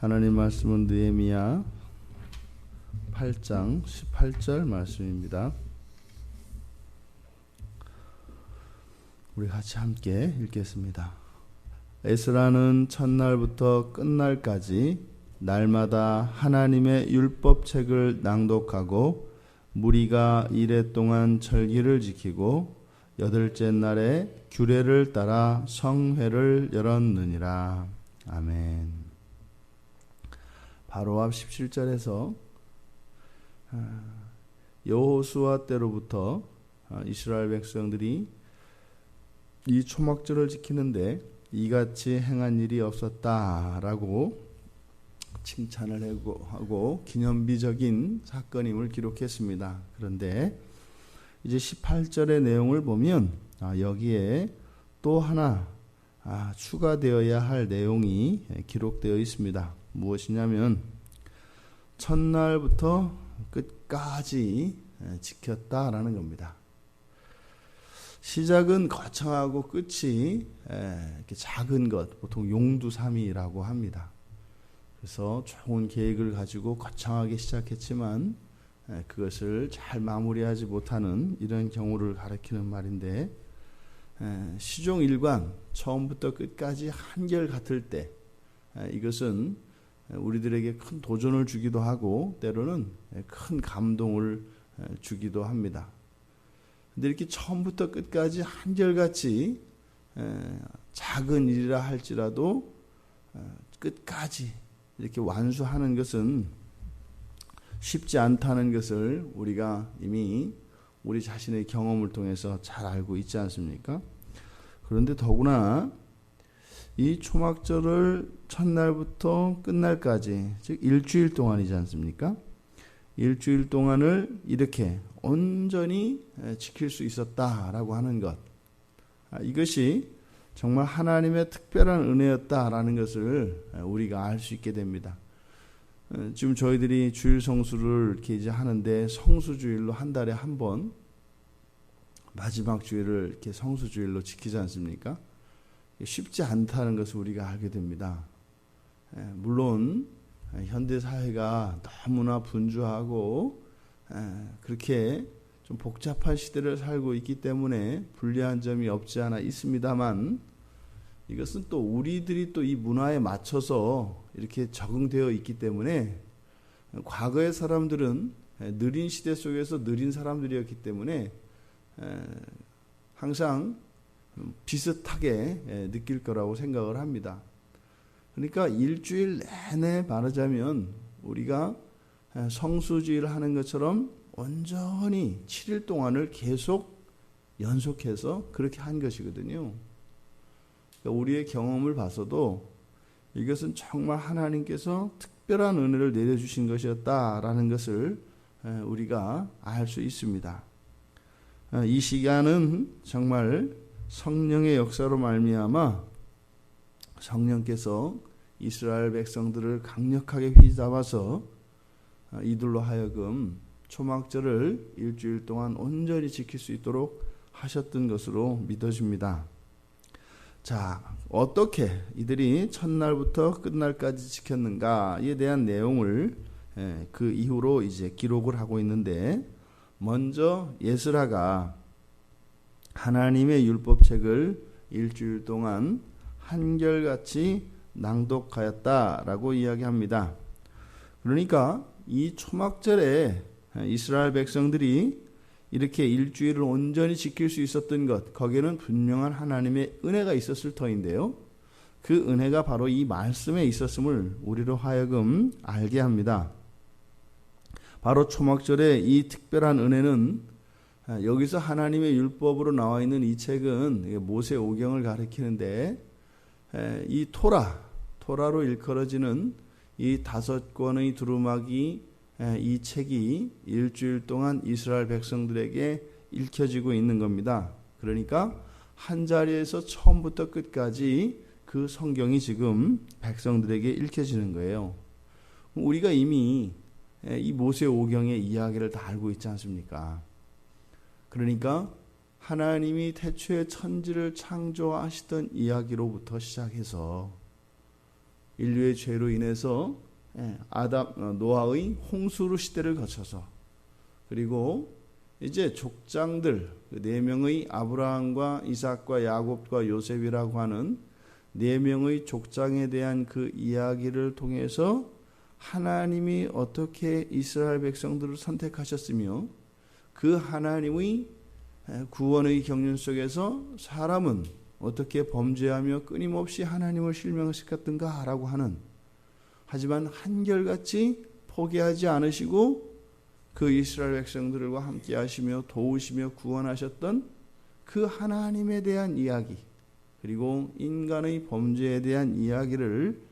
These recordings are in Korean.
하나님 말씀은 느헤미야 8장 18절 말씀입니다. 우리 같이 함께 읽겠습니다. 에스라는 첫날부터 끝날까지 날마다 하나님의 율법책을 낭독하고 무리가 이래 동안 절기를 지키고 여덟째 날에 규례를 따라 성회를 열었느니라. 아멘. 바로 앞 17절에서 아, 여호수아 때로부터 아, 이스라엘 백성들이 이 초막절을 지키는데 이같이 행한 일이 없었다라고 칭찬을 하고 기념비적인 사건임을 기록했습니다. 그런데 이제 18절의 내용을 보면 아, 여기에 또 하나 아, 추가되어야 할 내용이 기록되어 있습니다. 무엇이냐면 첫날부터 끝까지 지켰다라는 겁니다. 시작은 거창하고 끝이 이렇게 작은 것, 보통 용두삼이라고 합니다. 그래서 좋은 계획을 가지고 거창하게 시작했지만 그것을 잘 마무리하지 못하는 이런 경우를 가리키는 말인데 시종 일관 처음부터 끝까지 한결 같을 때 이것은 우리들에게 큰 도전을 주기도 하고 때로는 큰 감동을 주기도 합니다. 근데 이렇게 처음부터 끝까지 한결같이 작은 일이라 할지라도 끝까지 이렇게 완수하는 것은 쉽지 않다는 것을 우리가 이미 우리 자신의 경험을 통해서 잘 알고 있지 않습니까? 그런데 더구나 이 초막절을 첫날부터 끝날까지 즉 일주일 동안이지 않습니까? 일주일 동안을 이렇게 온전히 지킬 수 있었다라고 하는 것. 아, 이것이 정말 하나님의 특별한 은혜였다라는 것을 우리가 알 수 있게 됩니다. 어, 지금 저희들이 주일 성수를 이렇게 이제 하는데 성수주일로 한 달에 한 번 마지막 주일을 이렇게 성수주일로 지키지 않습니까? 쉽지 않다는 것을 우리가 알게 됩니다. 물론 현대 사회가 너무나 분주하고 그렇게 좀 복잡한 시대를 살고 있기 때문에 불리한 점이 없지 않아 있습니다만 이것은 또 우리들이 또 이 문화에 맞춰서 이렇게 적응되어 있기 때문에 과거의 사람들은 느린 시대 속에서 느린 사람들이었기 때문에 항상 비슷하게 느낄 거라고 생각을 합니다. 그러니까 일주일 내내 말하자면 우리가 성수주의를 하는 것처럼 온전히 7일 동안을 계속 연속해서 그렇게 한 것이거든요. 그러니까 우리의 경험을 봐서도 이것은 정말 하나님께서 특별한 은혜를 내려주신 것이었다라는 것을 우리가 알 수 있습니다. 이 시간은 정말 성령의 역사로 말미암아 성령께서 이스라엘 백성들을 강력하게 휘잡아서 이들로 하여금 초막절을 일주일 동안 온전히 지킬 수 있도록 하셨던 것으로 믿어집니다. 자, 어떻게 이들이 첫날부터 끝날까지 지켰는가에 대한 내용을 예, 그 이후로 이제 기록을 하고 있는데 먼저 예스라가 하나님의 율법책을 일주일 동안 한결같이 낭독하였다라고 이야기합니다. 그러니까 이 초막절에 이스라엘 백성들이 이렇게 일주일을 온전히 지킬 수 있었던 것, 거기에는 분명한 하나님의 은혜가 있었을 터인데요. 그 은혜가 바로 이 말씀에 있었음을 우리로 하여금 알게 합니다. 바로 초막절의 이 특별한 은혜는 아, 여기서 하나님의 율법으로 나와 있는 이 책은 모세 오경을 가리키는데 이 토라, 토라로 일컬어지는 이 다섯 권의 두루마기 예, 이 책이 일주일 동안 이스라엘 백성들에게 읽혀지고 있는 겁니다. 그러니까 한 자리에서 처음부터 끝까지 그 성경이 지금 백성들에게 읽혀지는 거예요. 우리가 이미 예, 이 모세 오경의 이야기를 다 알고 있지 않습니까? 그러니까 하나님이 태초에 천지를 창조하시던 이야기로부터 시작해서 인류의 죄로 인해서 예, 아담 어, 노아의 홍수로 시대를 거쳐서 그리고 이제 족장들 그네 명의 아브라함과 이삭과 야곱과 요셉이라고 하는 네 명의 족장에 대한 그 이야기를 통해서 하나님이 어떻게 이스라엘 백성들을 선택하셨으며 그 하나님의 구원의 경륜 속에서 사람은 어떻게 범죄하며 끊임없이 하나님을 실명시켰던가 라고 하는 하지만 한결같이 포기하지 않으시고 그 이스라엘 백성들과 함께 하시며 도우시며 구원하셨던 그 하나님에 대한 이야기 그리고 인간의 범죄에 대한 이야기를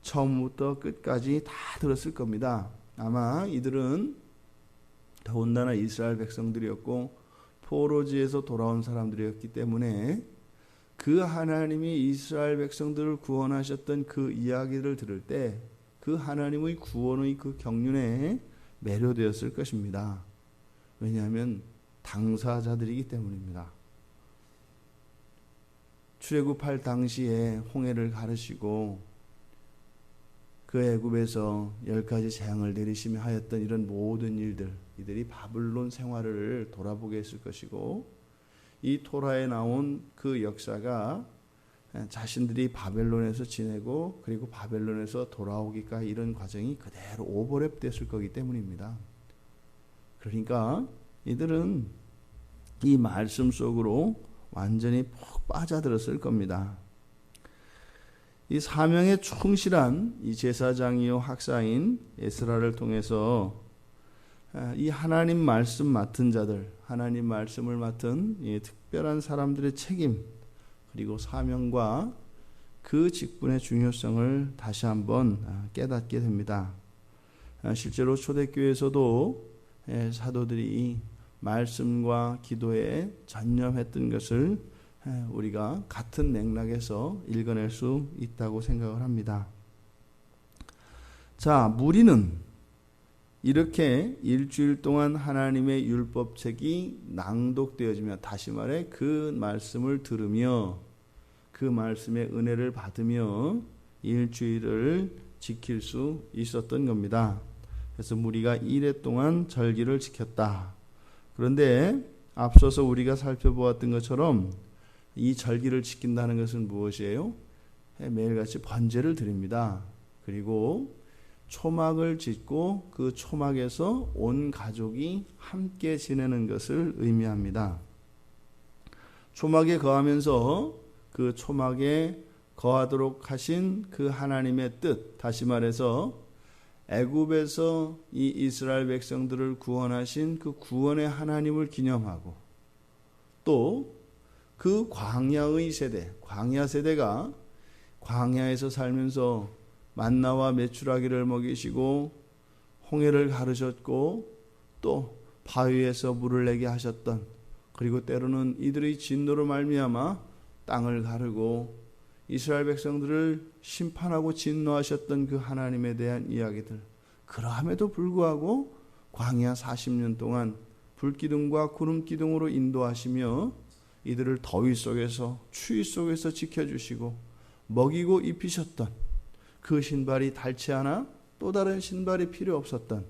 처음부터 끝까지 다 들었을 겁니다. 아마 이들은 더군다나 이스라엘 백성들이었고 포로지에서 돌아온 사람들이었기 때문에 그 하나님이 이스라엘 백성들을 구원하셨던 그 이야기를 들을 때 그 하나님의 구원의 그 경륜에 매료되었을 것입니다. 왜냐하면 당사자들이기 때문입니다. 출애굽할 당시에 홍해를 가르시고 그 애굽에서 열 가지 재앙을 내리시며 하였던 이런 모든 일들 이들이 바블론 생활을 돌아보게 했을 것이고 이 토라에 나온 그 역사가 자신들이 바벨론에서 지내고 그리고 바벨론에서 돌아오기까지 이런 과정이 그대로 오버랩 됐을 거기 때문입니다. 그러니까 이들은 이 말씀 속으로 완전히 푹 빠져들었을 겁니다. 이 사명에 충실한 이 제사장이요 학사인 에스라를 통해서 아, 이 하나님 말씀 맡은 자들, 하나님 말씀을 맡은 이 특별한 사람들의 책임 그리고 사명과 그 직분의 중요성을 다시 한번 아, 깨닫게 됩니다. 아, 실제로 초대교회에서도 예, 사도들이 말씀과 기도에 전념했던 것을 우리가 같은 맥락에서 읽어낼 수 있다고 생각을 합니다. 자, 무리는 이렇게 일주일 동안 하나님의 율법책이 낭독되어지며 다시 말해 그 말씀을 들으며 그 말씀의 은혜를 받으며 일주일을 지킬 수 있었던 겁니다. 그래서 무리가 1회 동안 절기를 지켰다. 그런데 앞서서 우리가 살펴보았던 것처럼 이 절기를 지킨다는 것은 무엇이에요? 매일같이 번제를 드립니다. 그리고 초막을 짓고 그 초막에서 온 가족이 함께 지내는 것을 의미합니다. 초막에 거하면서 그 초막에 거하도록 하신 그 하나님의 뜻, 다시 말해서 애굽에서 이 이스라엘 백성들을 구원하신 그 구원의 하나님을 기념하고 또 그 광야의 세대, 광야 세대가 광야에서 살면서 만나와 메추라기를 먹이시고 홍해를 가르셨고 또 바위에서 물을 내게 하셨던 그리고 때로는 이들의 진노로 말미암아 땅을 가르고 이스라엘 백성들을 심판하고 진노하셨던 그 하나님에 대한 이야기들. 그러함에도 불구하고 광야 40년 동안 불기둥과 구름기둥으로 인도하시며 이들을 더위 속에서 추위 속에서 지켜주시고 먹이고 입히셨던 그 신발이 닳지 않아 또 다른 신발이 필요 없었던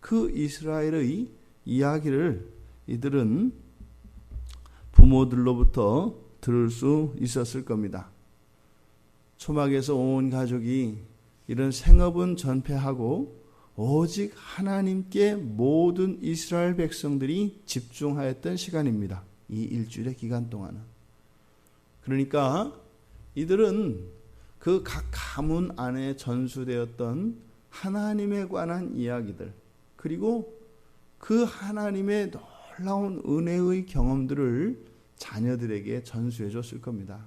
그 이스라엘의 이야기를 이들은 부모들로부터 들을 수 있었을 겁니다. 초막에서 온 가족이 이런 생업은 전폐하고 오직 하나님께 모든 이스라엘 백성들이 집중하였던 시간입니다. 이 일주일의 기간 동안은. 그러니까 이들은 그 각 가문 안에 전수되었던 하나님에 관한 이야기들 그리고 그 하나님의 놀라운 은혜의 경험들을 자녀들에게 전수해 줬을 겁니다.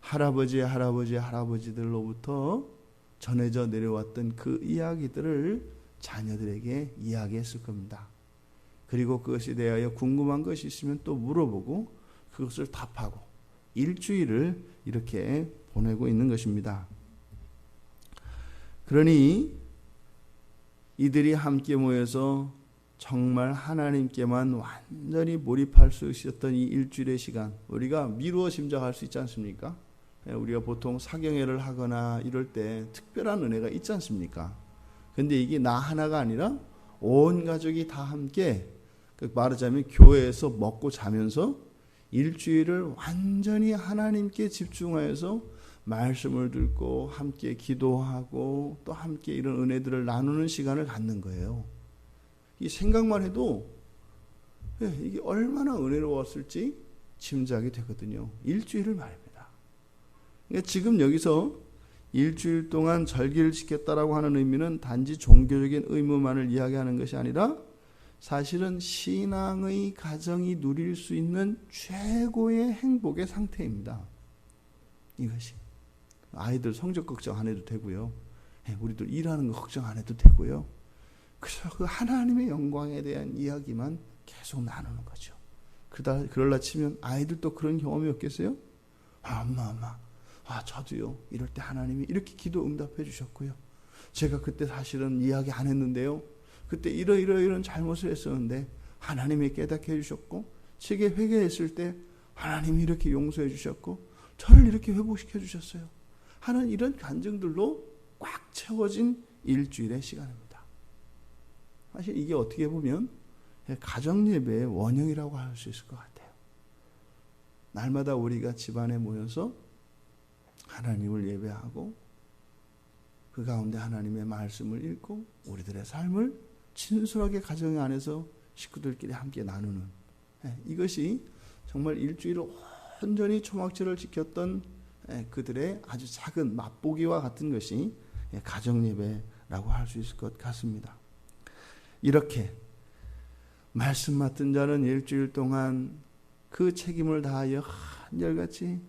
할아버지, 할아버지, 할아버지들로부터 전해져 내려왔던 그 이야기들을 자녀들에게 이야기했을 겁니다. 그리고 그것에 대하여 궁금한 것이 있으면 또 물어보고 그것을 답하고 일주일을 이렇게 보내고 있는 것입니다. 그러니 이들이 함께 모여서 정말 하나님께만 완전히 몰입할 수 있었던 이 일주일의 시간 우리가 미루어 짐작할 수 있지 않습니까? 예, 우리가 보통 사경회를 하거나 이럴 때 특별한 은혜가 있지 않습니까? 근데 이게 나 하나가 아니라 온 가족이 다 함께 그 말하자면 교회에서 먹고 자면서 일주일을 완전히 하나님께 집중하여서 말씀을 듣고 함께 기도하고 또 함께 이런 은혜들을 나누는 시간을 갖는 거예요. 이 생각만 해도 예, 이게 얼마나 은혜로웠을지 짐작이 되거든요. 일주일을 말입니다. 그러니까 지금 여기서 일주일 동안 절기를 지켰다라고 하는 의미는 단지 종교적인 의무만을 이야기하는 것이 아니라 사실은 신앙의 가정이 누릴 수 있는 최고의 행복의 상태입니다. 이것이 아이들 성적 걱정 안 해도 되고요. 예, 우리들 일하는 거 걱정 안 해도 되고요. 그래서 그 하나님의 영광에 대한 이야기만 계속 나누는 거죠. 그다 그럴라 치면 아이들도 그런 경험이 없겠어요? 아, 엄마, 엄마. 아, 저도요. 이럴 때 하나님이 이렇게 기도 응답해 주셨고요. 제가 그때 사실은 이야기 안 했는데요. 그때 이러이러 이런 잘못을 했었는데 하나님이 깨닫게 해 주셨고 제게 회개했을 때 하나님이 이렇게 용서해 주셨고 저를 이렇게 회복시켜 주셨어요. 하는 이런 간증들로 꽉 채워진 일주일의 시간입니다. 사실 이게 어떻게 보면 가정 예배의 원형이라고 할 수 있을 것 같아요. 날마다 우리가 집안에 모여서 하나님을 예배하고 그 가운데 하나님의 말씀을 읽고 우리들의 삶을 친솔하게 가정 안에서 식구들끼리 함께 나누는 예, 이것이 정말 일주일을 온전히 초막절을 지켰던 예, 그들의 아주 작은 맛보기와 같은 것이 예, 가정 예배라고 할 수 있을 것 같습니다. 이렇게 말씀 맡은 자는 일주일 동안 그 책임을 다하여 한결같이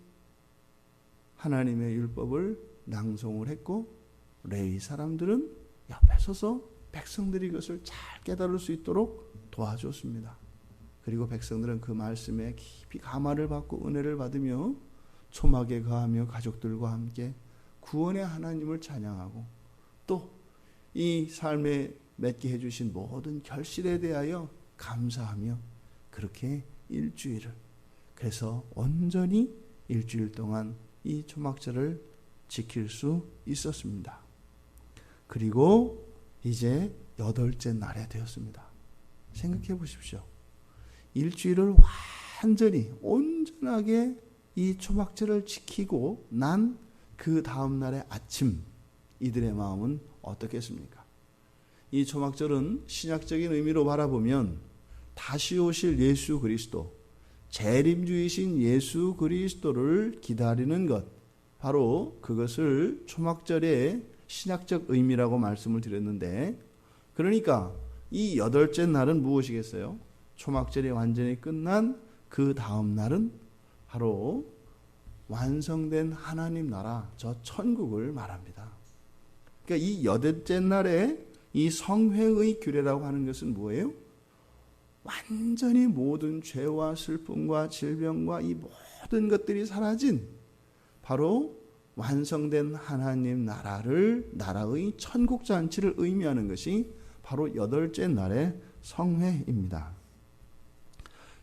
하나님의 율법을 낭송을 했고 레위 사람들은 옆에 서서 백성들이 그것을 잘 깨달을 수 있도록 도와줬습니다. 그리고 백성들은 그 말씀에 깊이 감화를 받고 은혜를 받으며 초막에 거하며 가족들과 함께 구원의 하나님을 찬양하고 또 이 삶에 맺게 해주신 모든 결실에 대하여 감사하며 그렇게 일주일을 그래서 온전히 일주일 동안 이 초막절을 지킬 수 있었습니다. 그리고 이제 여덟째 날에 되었습니다. 생각해 보십시오. 일주일을 완전히 온전하게 이 초막절을 지키고 난 그 다음 날의 아침 이들의 마음은 어떻겠습니까? 이 초막절은 신약적인 의미로 바라보면 다시 오실 예수 그리스도 재림주이신 예수 그리스도를 기다리는 것 바로 그것을 초막절의 신약적 의미라고 말씀을 드렸는데 그러니까 이 여덟째 날은 무엇이겠어요? 초막절이 완전히 끝난 그 다음 날은 바로 완성된 하나님 나라, 저 천국을 말합니다. 그러니까 이 여덟째 날에 이 성회의 규례라고 하는 것은 뭐예요? 완전히 모든 죄와 슬픔과 질병과 이 모든 것들이 사라진 바로 완성된 하나님 나라를 나라의 천국 잔치를 의미하는 것이 바로 여덟째 날의 성회입니다.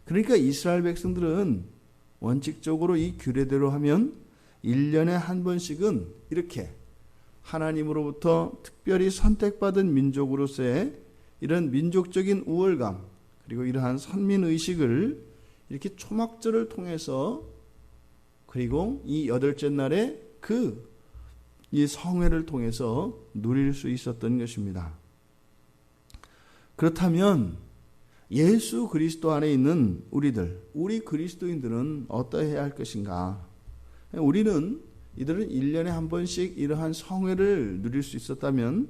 그러니까 이스라엘 백성들은 원칙적으로 이 규례대로 하면 1년에 한 번씩은 이렇게 하나님으로부터 특별히 선택받은 민족으로서의 이런 민족적인 우월감 그리고 이러한 선민 의식을 이렇게 초막절을 통해서 그리고 이 여덟째 날에 그 이 성회를 통해서 누릴 수 있었던 것입니다. 그렇다면 예수 그리스도 안에 있는 우리들, 우리 그리스도인들은 어떠해야 할 것인가? 우리는 이들은 1년에 한 번씩 이러한 성회를 누릴 수 있었다면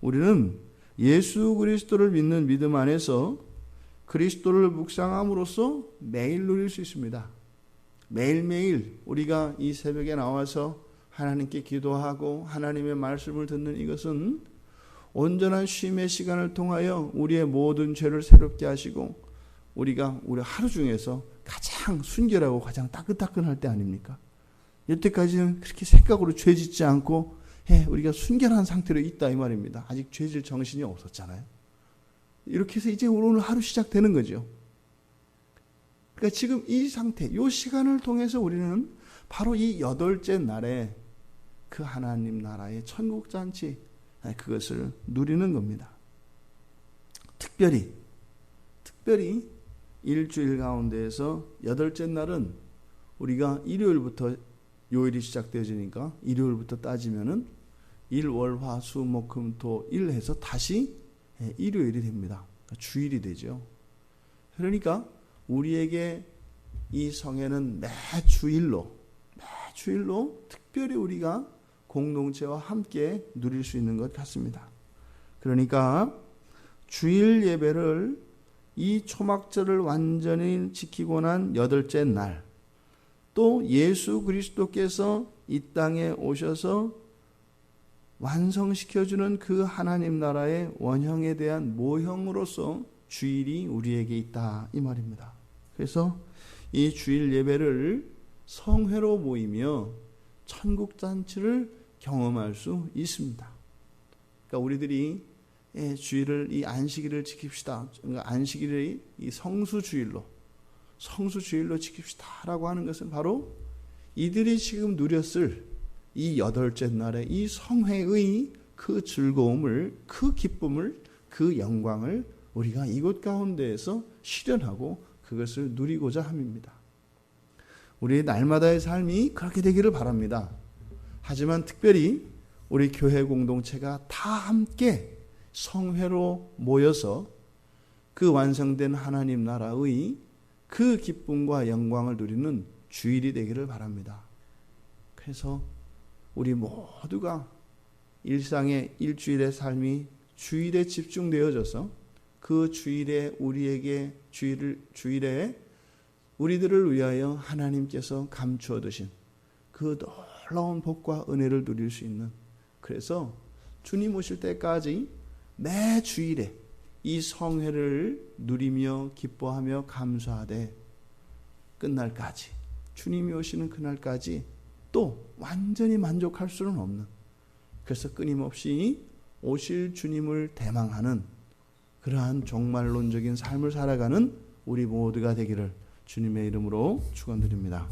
우리는 예수 그리스도를 믿는 믿음 안에서 그리스도를 묵상함으로써 매일 누릴 수 있습니다. 매일매일 우리가 이 새벽에 나와서 하나님께 기도하고 하나님의 말씀을 듣는 이것은 온전한 쉼의 시간을 통하여 우리의 모든 죄를 새롭게 하시고 우리가 우리 하루 중에서 가장 순결하고 가장 따끈따끈할 때 아닙니까? 여태까지는 그렇게 생각으로 죄 짓지 않고 해 우리가 순결한 상태로 있다 이 말입니다. 아직 죄질 정신이 없었잖아요. 이렇게 해서 이제 오늘 하루 시작되는 거죠. 그러니까 지금 이 상태, 이 시간을 통해서 우리는 바로 이 여덟째 날에 그 하나님 나라의 천국 잔치 그것을 누리는 겁니다. 특별히 특별히 일주일 가운데에서 여덟째 날은 우리가 일요일부터 요일이 시작되어지니까 일요일부터 따지면은 일, 월, 화, 수, 목, 금, 토, 일 해서 다시 일요일이 됩니다. 그러니까 주일이 되죠. 그러니까 우리에게 이 성에는 매 주일로 매 주일로 특별히 우리가 공동체와 함께 누릴 수 있는 것 같습니다. 그러니까 주일 예배를 이 초막절을 완전히 지키고 난 여덟째 날, 또 예수 그리스도께서 이 땅에 오셔서 완성시켜주는 그 하나님 나라의 원형에 대한 모형으로서 주일이 우리에게 있다 이 말입니다. 그래서 이 주일 예배를 성회로 모이며 천국 잔치를 경험할 수 있습니다. 그러니까 우리들이 예, 주일을 이 안식일을 지킵시다. 그러니까 안식일을 이 성수 주일로 성수 주일로 지킵시다라고 하는 것은 바로 이들이 지금 누렸을 이 여덟째 날의 이 성회의 그 즐거움을 그 기쁨을 그 영광을 우리가 이곳 가운데에서 실현하고 그것을 누리고자 함입니다. 우리 날마다의 삶이 그렇게 되기를 바랍니다. 하지만 특별히 우리 교회 공동체가 다 함께 성회로 모여서 그 완성된 하나님 나라의 그 기쁨과 영광을 누리는 주일이 되기를 바랍니다. 그래서 우리 모두가 일상의 일주일의 삶이 주일에 집중되어져서 그 주일에 우리에게 주일을 주일에 우리들을 위하여 하나님께서 감추어 두신 그 놀라운 복과 은혜를 누릴 수 있는 그래서 주님 오실 때까지 매 주일에 이 성회를 누리며 기뻐하며 감사하되 끝날까지 주님이 오시는 그날까지 또 완전히 만족할 수는 없는 그래서 끊임없이 오실 주님을 대망하는 그러한 종말론적인 삶을 살아가는 우리 모두가 되기를 주님의 이름으로 축원드립니다.